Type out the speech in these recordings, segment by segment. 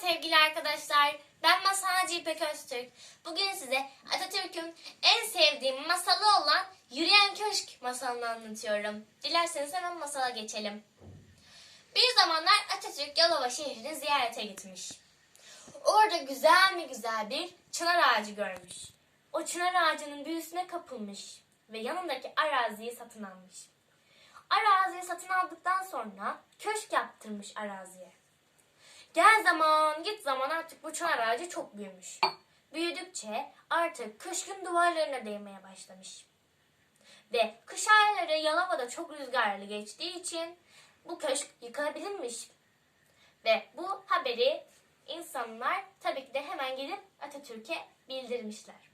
sevgili arkadaşlar. Ben masalcı İpek Öztürk. Bugün size Atatürk'ün en sevdiğim masalı olan Yürüyen Köşk masalını anlatıyorum. Dilerseniz hemen masala geçelim. Bir zamanlar Atatürk Yalova şehrini ziyarete gitmiş. Orada güzel mi güzel bir çınar ağacı görmüş. O çınar ağacının büyüsüne kapılmış ve yanındaki araziyi satın almış. Araziyi satın aldıktan sonra köşk yaptırmış araziye. Gel zaman git zaman artık bu çınar ağacı çok büyümüş. Büyüdükçe artık köşkün duvarlarına değmeye başlamış. Ve kış ayları Yalova'da çok rüzgarlı geçtiği için bu köşk yıkılabilirmiş. Ve bu haberi insanlar tabii ki de hemen gelip Atatürk'e bildirmişler.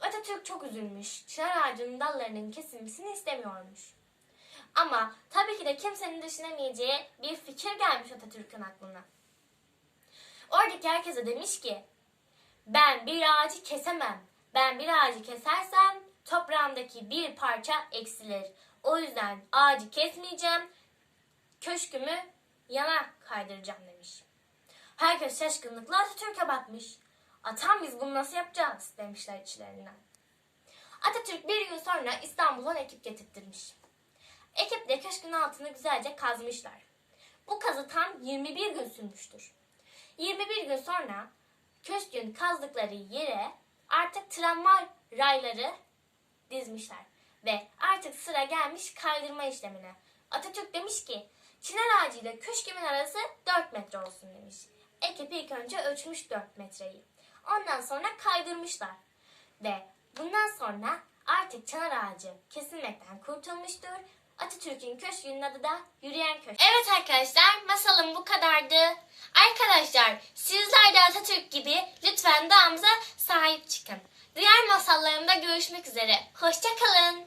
Atatürk çok üzülmüş. Çınar ağacının dallarının kesilmesini istemiyormuş. Ama tabii ki de kimsenin düşünemeyeceği bir fikir gelmiş Atatürk'ün aklına. Oradaki herkese demiş ki, ben bir ağacı kesemem. Ben bir ağacı kesersem toprağımdaki bir parça eksilir. O yüzden ağacı kesmeyeceğim, köşkümü yana kaydıracağım demiş. Herkes şaşkınlıkla Atatürk'e bakmış. Atam biz bunu nasıl yapacağız demişler içlerinden. Atatürk bir gün sonra İstanbul'dan ekip getirttirmiş. Ekip de köşkün altını güzelce kazmışlar. Bu kazı tam 21 gün sürmüştür. 21 gün sonra köşkün kazdıkları yere artık tramvay rayları dizmişler. Ve artık sıra gelmiş kaydırma işlemine. Atatürk demiş ki çınar ağacı ile köşkümün arası 4 metre olsun demiş. Ekip ilk önce ölçmüş 4 metreyi. Ondan sonra kaydırmışlar. Ve bundan sonra artık çınar ağacı kesilmekten kurtulmuştur. Atatürk'ün köşkünün adı da Yürüyen Köşk. Evet arkadaşlar masalım bu kadardı. Arkadaşlar sizler de Atatürk gibi lütfen dağımıza sahip çıkın. Diğer masallarımda görüşmek üzere. Hoşçakalın.